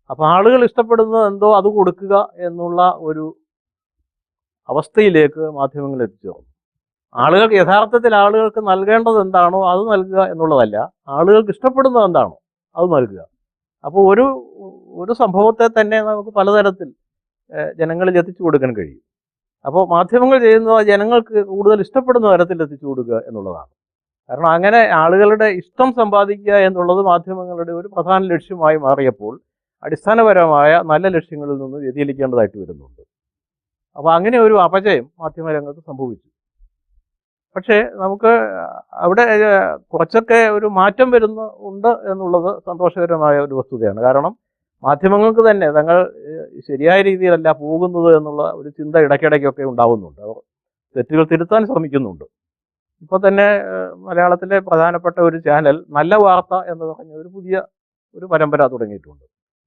അപ്പോൾ ആളുകൾ ഇഷ്ടപ്പെടുന്നത് എന്തോ അത് കൊടുക്കുക എന്നുള്ള ഒരു അവസ്ഥയിലേക്ക് മാധ്യമങ്ങൾ എത്തിച്ചേർന്നു. ആളുകൾക്ക് യഥാർത്ഥത്തിൽ ആളുകൾക്ക് നൽകേണ്ടത് എന്താണോ അത് നൽകുക എന്നുള്ളതല്ല. ആളുകൾക്ക് ഇഷ്ടപ്പെടുന്നത് എന്താണോ അത് നൽകുക. അപ്പോൾ ഒരു ഒരു സംഭവത്തെ തന്നെ നമുക്ക് പലതരത്തിൽ ജനങ്ങളിൽ എത്തിച്ചു കൊടുക്കാൻ കഴിയും. അപ്പോൾ മാധ്യമങ്ങൾ ചെയ്യുന്നത് ജനങ്ങൾക്ക് കൂടുതൽ ഇഷ്ടപ്പെടുന്ന തരത്തിൽ എത്തിച്ചു കൊടുക്കുക എന്നുള്ളതാണ്. കാരണം അങ്ങനെ ആളുകളുടെ ഇഷ്ടം സമ്പാദിക്കുക എന്നുള്ളത് മാധ്യമങ്ങളുടെ ഒരു പ്രധാന ലക്ഷ്യമായി മാറിയപ്പോൾ അടിസ്ഥാനപരമായ നല്ല ലക്ഷ്യങ്ങളിൽ നിന്ന് വ്യതിചലിക്കേണ്ടതായിട്ട് വരുന്നുണ്ട്. അപ്പോൾ അങ്ങനെ ഒരു അപജയം മാധ്യമരംഗത്ത് സംഭവിച്ചു. പക്ഷേ നമുക്ക് അവിടെ കുറച്ചൊക്കെ ഒരു മാറ്റം വരുന്ന ഉണ്ട് എന്നുള്ളത് സന്തോഷകരമായ ഒരു വസ്തുതയാണ്. കാരണം മാധ്യമങ്ങൾക്ക് തന്നെ തങ്ങൾ ശരിയായ രീതിയിലല്ല പോകുന്നത് എന്നുള്ള ഒരു ചിന്ത ഇടയ്ക്കിടയ്ക്കൊക്കെ ഉണ്ടാവുന്നുണ്ട്. അവർ തെറ്റുകൾ തിരുത്താൻ ശ്രമിക്കുന്നുണ്ട്. ഇപ്പോൾ തന്നെ മലയാളത്തിലെ പ്രധാനപ്പെട്ട ഒരു ചാനൽ നല്ല വാർത്ത എന്ന് പറഞ്ഞ ഒരു പുതിയ ഒരു പരമ്പര തുടങ്ങിയിട്ടുണ്ട്.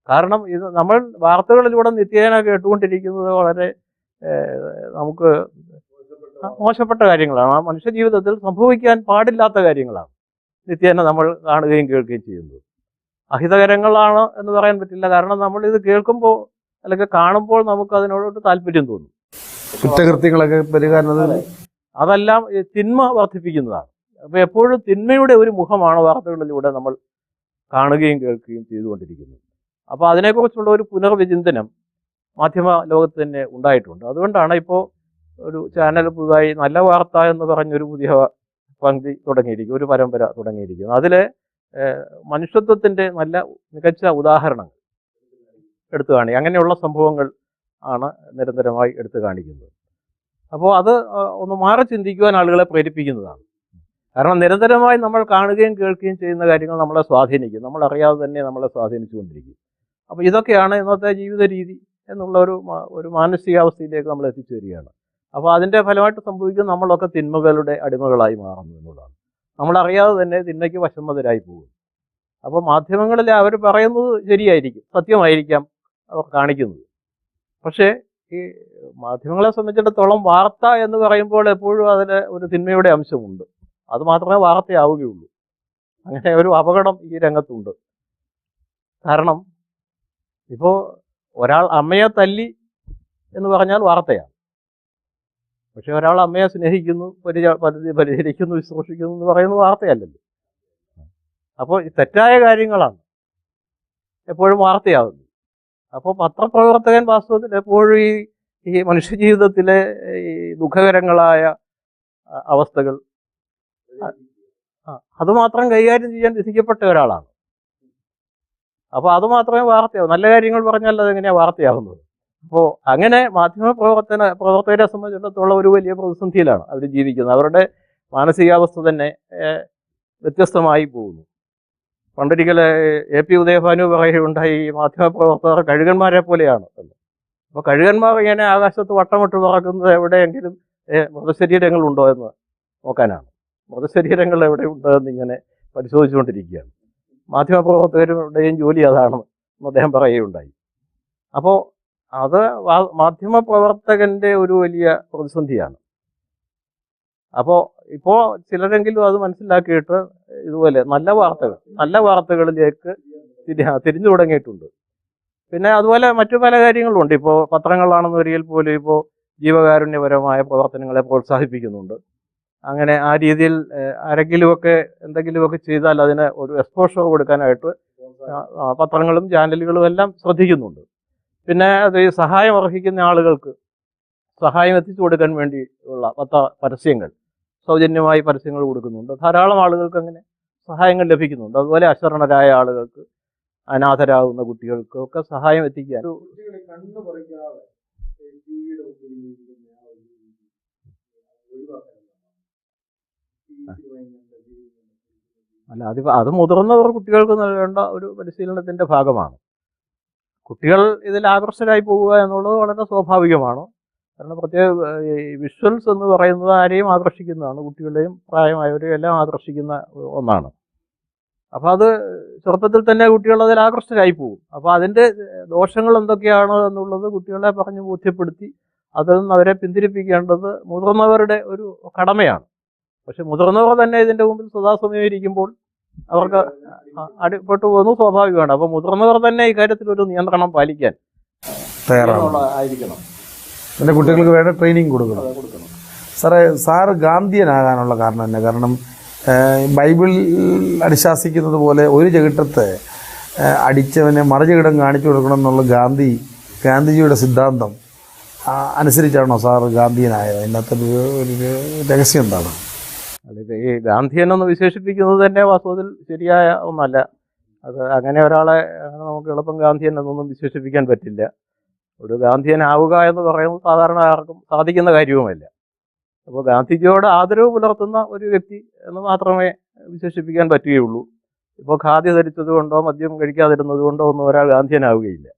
കാരണം ഇത് നമ്മൾ വാർത്തകളിലൂടെ നിത്യേന കേട്ടുകൊണ്ടിരിക്കുന്നത് വളരെ നമുക്ക് മോശപ്പെട്ട കാര്യങ്ങളാണ്. ആ മനുഷ്യ ജീവിതത്തിൽ സംഭവിക്കാൻ പാടില്ലാത്ത കാര്യങ്ങളാണ്. നിത്യേന നമ്മൾ കാണുകയും കേൾക്കുകയും ചെയ്യുന്നത്. അഹിതകരങ്ങളാണ് എന്ന് പറയാൻ പറ്റില്ല. കാരണം നമ്മൾ ഇത് കേൾക്കുമ്പോൾ അല്ലെങ്കിൽ കാണുമ്പോൾ നമുക്ക് അതിനോട് താല്പര്യം തോന്നും. കുറ്റകൃത്യങ്ങളൊക്കെ അതെല്ലാം തിന്മ വർദ്ധിപ്പിക്കുന്നതാണ്. അപ്പോൾ എപ്പോഴും തിന്മയുടെ ഒരു മുഖമാണ് വാർത്തകളിലൂടെ നമ്മൾ കാണുകയും കേൾക്കുകയും ചെയ്തുകൊണ്ടിരിക്കുന്നത്. അപ്പോൾ അതിനെക്കുറിച്ചുള്ള ഒരു പുനർവിചിന്തനം മാധ്യമ ലോകത്ത് തന്നെ ഉണ്ടായിട്ടുണ്ട്. അതുകൊണ്ടാണ് ഇപ്പോൾ ഒരു ചാനൽ പുതുതായി നല്ല വാർത്ത എന്ന് പറഞ്ഞൊരു പുതിയ പങ്ക്തി തുടങ്ങിയിരിക്കും ഒരു പരമ്പര തുടങ്ങിയിരിക്കുന്നു. അതിൽ മനുഷ്യത്വത്തിന്റെ നല്ല മികച്ച ഉദാഹരണങ്ങൾ എടുത്തു കാണി അങ്ങനെയുള്ള സംഭവങ്ങൾ ആണ് നിരന്തരമായി എടുത്തു കാണിക്കുന്നത്. അപ്പോൾ അത് ഒന്ന് മാറി ചിന്തിക്കുവാൻ ആളുകളെ പ്രേരിപ്പിക്കുന്നതാണ്. കാരണം നിരന്തരമായി നമ്മൾ കാണുകയും കേൾക്കുകയും ചെയ്യുന്ന കാര്യങ്ങൾ നമ്മളെ സ്വാധീനിക്കും. നമ്മൾ അറിയാതെ തന്നെ നമ്മളെ സ്വാധീനിച്ചുകൊണ്ടിരിക്കും. അപ്പോൾ ഇതൊക്കെയാണ് ഇന്നത്തെ ജീവിത രീതി എന്നുള്ള ഒരു ഒരു മാനസികാവസ്ഥയിലേക്ക് നമ്മൾ എത്തിച്ചേരുകയാണ് അപ്പോൾ അതിന്റെ ഫലമായിട്ട് സംഭവിക്കുന്നത് നമ്മളൊക്കെ തിന്മകളുടെ അടിമകളായി മാറുന്നു എന്നുള്ളതാണ്. നമ്മളറിയാതെ തന്നെ തിന്മയ്ക്ക് വശംവതരായി പോകും അപ്പോൾ മാധ്യമങ്ങളിൽ അവർ പറയുന്നത് ശരിയായിരിക്കും സത്യമായിരിക്കാം അവർ കാണിക്കുന്നത്. പക്ഷേ ഈ മാധ്യമങ്ങളെ സംബന്ധിച്ചിടത്തോളം വാർത്ത എന്ന് പറയുമ്പോൾ എപ്പോഴും അതിൽ ഒരു തിന്മയുടെ അംശമുണ്ട്. അത് മാത്രമേ വാർത്തയാവുകയുള്ളൂ. അങ്ങനെ ഒരു അപകടം ഈ രംഗത്തുണ്ട്. കാരണം ഇപ്പോൾ ഒരാൾ അമ്മയെ തല്ലി എന്ന് പറഞ്ഞാൽ വാർത്തയാണ്. പക്ഷെ ഒരാൾ അമ്മയെ സ്നേഹിക്കുന്നു പരിച പരിചരിക്കുന്നു ശുശ്രൂഷിക്കുന്നു എന്ന് പറയുന്നത് വാർത്തയല്ലല്ലോ. അപ്പോൾ തെറ്റായ കാര്യങ്ങളാണ് എപ്പോഴും വാർത്തയാവുന്നത്. അപ്പോൾ പത്രപ്രവർത്തകൻ വാസ്തവത്തിൽ എപ്പോഴും ഈ ഈ മനുഷ്യജീവിതത്തിലെ ഈ ദുഃഖകരങ്ങളായ അവസ്ഥകൾ അ- ആ, അത് മാത്രം കൈകാര്യം ചെയ്യാൻ രസിക്കപ്പെട്ട ഒരാളാണ്. അപ്പോൾ അതുമാത്രമേ വാർത്തയാവൂ. നല്ല കാര്യങ്ങൾ പറഞ്ഞാൽ അതെങ്ങനെയാണ് വാർത്തയാവുന്നത്? അപ്പോൾ അങ്ങനെ മാധ്യമ പ്രവർത്തന പ്രവർത്തകരെ സംബന്ധിച്ചിടത്തോളം ഒരു വലിയ പ്രതിസന്ധിയിലാണ് അവർ ജീവിക്കുന്നത്. അവരുടെ മാനസികാവസ്ഥ തന്നെ വ്യത്യസ്തമായി പോകുന്നു. പണ്ടൊരിക്കൽ എ പി ഉദയഭാനു മാധ്യമ പ്രവർത്തകർ കഴുകന്മാരെ പോലെയാണ്. എന്ന് അപ്പോൾ കഴുകന്മാർ ഇങ്ങനെ ആകാശത്ത് വട്ടമിട്ട് പറക്കുന്നത് എവിടെയെങ്കിലും ഉണ്ടോ എന്ന് നോക്കാനാണ്. മൃതശരീരങ്ങൾ എവിടെ ഉണ്ടോ എന്ന് ഇങ്ങനെ പരിശോധിച്ചുകൊണ്ടിരിക്കുകയാണ്. മാധ്യമപ്രവർത്തകരുടെയും ജോലി അതാണ് അദ്ദേഹം പറയുകയുണ്ടായി. അപ്പോൾ അത് മാധ്യമ പ്രവർത്തകന്റെ ഒരു വലിയ പ്രതിസന്ധിയാണ്. അപ്പോൾ ഇപ്പോൾ ചിലരെങ്കിലും അത് മനസ്സിലാക്കിയിട്ട് ഇതുപോലെ നല്ല വാർത്തകൾ നല്ല വാർത്തകളിലേക്ക് തിരിഞ്ഞു തുടങ്ങിയിട്ടുണ്ട്. പിന്നെ അതുപോലെ മറ്റു പല കാര്യങ്ങളും കാര്യങ്ങളുണ്ട് ഇപ്പോൾ പത്രങ്ങളാണെന്ന് വരികയിൽ പോലും ഇപ്പോൾ ജീവകാരുണ്യപരമായ പ്രവർത്തനങ്ങളെ പ്രോത്സാഹിപ്പിക്കുന്നുണ്ട്. അങ്ങനെ ആ രീതിയിൽ ആരെങ്കിലുമൊക്കെ എന്തെങ്കിലുമൊക്കെ ചെയ്താൽ അതിന് ഒരു എക്സ്പോഷർ കൊടുക്കാനായിട്ട് പത്രങ്ങളും ചാനലുകളും എല്ലാം ശ്രദ്ധിക്കുന്നുണ്ട്. പിന്നെ അത് ഈ സഹായം അർഹിക്കുന്ന ആളുകൾക്ക് സഹായം എത്തിച്ചു കൊടുക്കാൻ വേണ്ടി ഉള്ള പത്ര പരസ്യങ്ങൾ സൗജന്യമായി പരസ്യങ്ങൾ കൊടുക്കുന്നുണ്ട്. ധാരാളം ആളുകൾക്ക് അങ്ങനെ സഹായങ്ങൾ ലഭിക്കുന്നുണ്ട്. അതുപോലെ അശരണരായ ആളുകൾക്ക് അനാഥരാകുന്ന കുട്ടികൾക്കൊക്കെ സഹായം എത്തിക്കാൻ അല്ല അത് അത് മുതിർന്നവർ കുട്ടികൾക്ക് നൽകേണ്ട ഒരു പരിശീലനത്തിന്റെ ഭാഗമാണ്. കുട്ടികൾ ഇതിൽ ആകർഷകരായി പോവുക എന്നുള്ളത് വളരെ സ്വാഭാവികമാണ്. കാരണം പ്രത്യേക വിഷ്വൽസ് എന്ന് പറയുന്നത് ആരെയും ആകർഷിക്കുന്നതാണ്. കുട്ടികളെയും പ്രായമായവരെയും എല്ലാം ആകർഷിക്കുന്ന ഒന്നാണ്. അപ്പോൾ അത് ചെറുപ്പത്തിൽ തന്നെ കുട്ടികൾ അതിൽ ആകർഷകരായി പോകും. അപ്പോൾ അതിന്റെ ദോഷങ്ങൾ എന്തൊക്കെയാണ് എന്നുള്ളത് കുട്ടികളെ പറഞ്ഞ് ബോധ്യപ്പെടുത്തി അതിൽ നിന്ന് അവരെ പിന്തിരിപ്പിക്കേണ്ടത് മുതിർന്നവരുടെ ഒരു കടമയാണ്. പക്ഷെ മുതിർന്നവർ തന്നെ ഇതിന്റെ മുമ്പിൽ സദാസമയം ഇരിക്കുമ്പോൾ അവർക്ക് അടിപ്പെട്ടു പോകുന്നു. സ്വാഭാവികമാണ്. അപ്പോൾ മുതിർന്നവർ തന്നെ ഇക്കാര്യത്തിൽ ഒരു നിയന്ത്രണം പാലിക്കാൻ ആയിരിക്കണം പിന്നെ കുട്ടികൾക്ക് വേണ്ട ട്രെയിനിങ് കൊടുക്കണം. സാറേ സാറ് ഗാന്ധിയനാകാനുള്ള കാരണം തന്നെ കാരണം ബൈബിൾ അനുശാസിക്കുന്നത് പോലെ ഒരു ചകിട്ടത്തെ അടിച്ചവനെ മറുചകിടം കാണിച്ചു കൊടുക്കണം എന്നുള്ള ഗാന്ധി ഗാന്ധിജിയുടെ സിദ്ധാന്തം അനുസരിച്ചാണോ സാറ് ഗാന്ധിയനായത്? അതിനകത്തൊരു ഒരു രഹസ്യം എന്താണ്? അതിപ്പോ ഈ ഗാന്ധിയൻ എന്ന് വിശേഷിപ്പിക്കുന്നത് തന്നെ വാസ്തവത്തിൽ ശരിയായ ഒന്നല്ല. അത് അങ്ങനെ ഒരാളെ നമുക്ക് എളുപ്പം ഗാന്ധിയൻ എന്നൊന്നും വിശേഷിപ്പിക്കാൻ പറ്റില്ല. ഒരു ഗാന്ധിയൻ ആവുക എന്ന് പറയുന്നത് സാധാരണ ആർക്കും സാധിക്കുന്ന കാര്യവുമല്ല. അപ്പോൾ ഗാന്ധിജിയോട് ആദരവ് പുലർത്തുന്ന ഒരു വ്യക്തി എന്ന് മാത്രമേ വിശേഷിപ്പിക്കാൻ പറ്റുകയുള്ളൂ. ഇപ്പോൾ ഖാദി ധരിച്ചത് കൊണ്ടോ മദ്യം കഴിക്കാതിരുന്നത് കൊണ്ടോ ഒന്നും ഒരാൾ ഗാന്ധിയനാവുകയില്ല.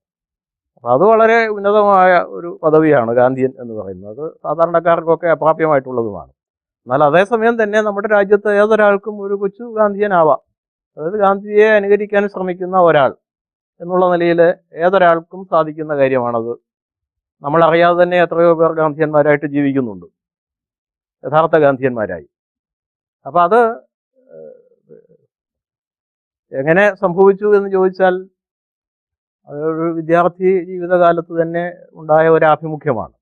അപ്പോൾ അത് വളരെ ഉന്നതമായ ഒരു പദവിയാണ് ഗാന്ധിയൻ എന്ന് പറയുന്നത്. അത് സാധാരണക്കാർക്കൊക്കെ അപ്രാപ്യമായിട്ടുള്ളതുമാണ്. എന്നാൽ അതേസമയം തന്നെ നമ്മുടെ രാജ്യത്ത് ഏതൊരാൾക്കും ഒരു കൊച്ചു ഗാന്ധിയനാവാം. അതായത് ഗാന്ധിയെ അനുകരിക്കാൻ ശ്രമിക്കുന്ന ഒരാൾ എന്നുള്ള നിലയിൽ ഏതൊരാൾക്കും സാധിക്കുന്ന കാര്യമാണത്. നമ്മളറിയാതെ തന്നെ എത്രയോ പേർ ഗാന്ധിയന്മാരായിട്ട് ജീവിക്കുന്നുണ്ട്. യഥാർത്ഥ ഗാന്ധിയന്മാരായി. അപ്പം അത് എങ്ങനെ സംഭവിച്ചു എന്ന് ചോദിച്ചാൽ അതൊരു വിദ്യാർത്ഥി ജീവിതകാലത്ത് തന്നെ ഉണ്ടായ ഒരു ആഭിമുഖ്യമാണ്.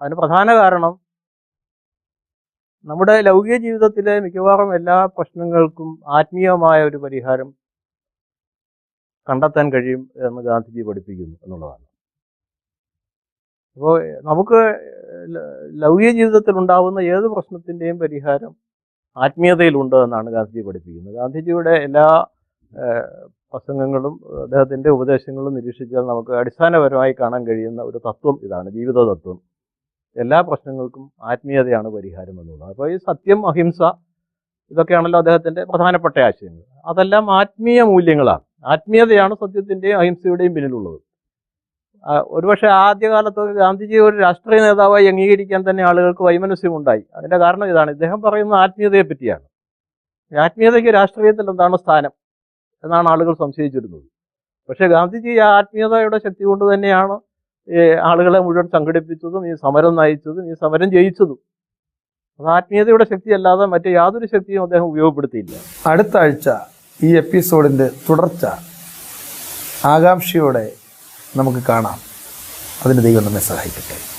അതിന് പ്രധാന കാരണം നമ്മുടെ ലൗകിക ജീവിതത്തിലെ മിക്കവാറും എല്ലാ പ്രശ്നങ്ങൾക്കും ആത്മീയമായ ഒരു പരിഹാരം കണ്ടെത്താൻ കഴിയും എന്ന് ഗാന്ധിജി പഠിപ്പിക്കുന്നു എന്നുള്ളതാണ്. അപ്പോൾ നമുക്ക് ലൗകിക ജീവിതത്തിൽ ഉണ്ടാകുന്ന ഏത് പ്രശ്നത്തിന്റെയും പരിഹാരം ആത്മീയതയിലുണ്ട് എന്നാണ് ഗാന്ധിജി പഠിപ്പിക്കുന്നത്. ഗാന്ധിജിയുടെ എല്ലാ പ്രസംഗങ്ങളും അദ്ദേഹത്തിന്റെ ഉപദേശങ്ങളും നിരീക്ഷിച്ചാൽ നമുക്ക് അടിസ്ഥാനപരമായി കാണാൻ കഴിയുന്ന ഒരു തത്വം ഇതാണ് ജീവിത തത്വം എല്ലാ പ്രശ്നങ്ങൾക്കും ആത്മീയതയാണ് പരിഹാരം എന്നുള്ളത്. അപ്പോൾ ഈ സത്യം അഹിംസ ഇതൊക്കെയാണല്ലോ അദ്ദേഹത്തിന്റെ പ്രധാനപ്പെട്ട ആശയങ്ങൾ. അതെല്ലാം ആത്മീയ മൂല്യങ്ങളാണ്. ആത്മീയതയാണ് സത്യത്തിന്റെയും അഹിംസയുടെയും പിന്നിലുള്ളത്. ഒരുപക്ഷെ ആദ്യകാലത്തൊക്കെ ഗാന്ധിജി ഒരു രാഷ്ട്രീയ നേതാവായി അംഗീകരിക്കാൻ തന്നെ ആളുകൾക്ക് വൈമനസ്യമുണ്ടായി. അതിന്റെ കാരണം ഇതാണ്. ഇദ്ദേഹം പറയുന്ന ആത്മീയതയെ പറ്റിയാണ്. ആത്മീയതയ്ക്ക് രാഷ്ട്രീയത്തിൽ എന്താണ് സ്ഥാനം എന്നാണ് ആളുകൾ സംശയിച്ചിരുന്നത്. പക്ഷേ ഗാന്ധിജി ആ ആത്മീയതയുടെ ശക്തി കൊണ്ട് തന്നെയാണ് ഈ ആളുകളെ മുഴുവൻ സംഘടിപ്പിച്ചതും ഈ സമരം നയിച്ചതും ഈ സമരം ജയിച്ചതും. അത് ആത്മീയതയുടെ ശക്തിയല്ലാതെ മറ്റു യാതൊരു ശക്തിയും അദ്ദേഹം ഉപയോഗപ്പെടുത്തിയില്ല. അടുത്ത ആഴ്ച ഈ എപ്പിസോഡിന്റെ തുടർച്ച ആകാംക്ഷയോടെ നമുക്ക് കാണാം. അതിന് ദൈവം നമ്മെ സഹായിക്കട്ടെ.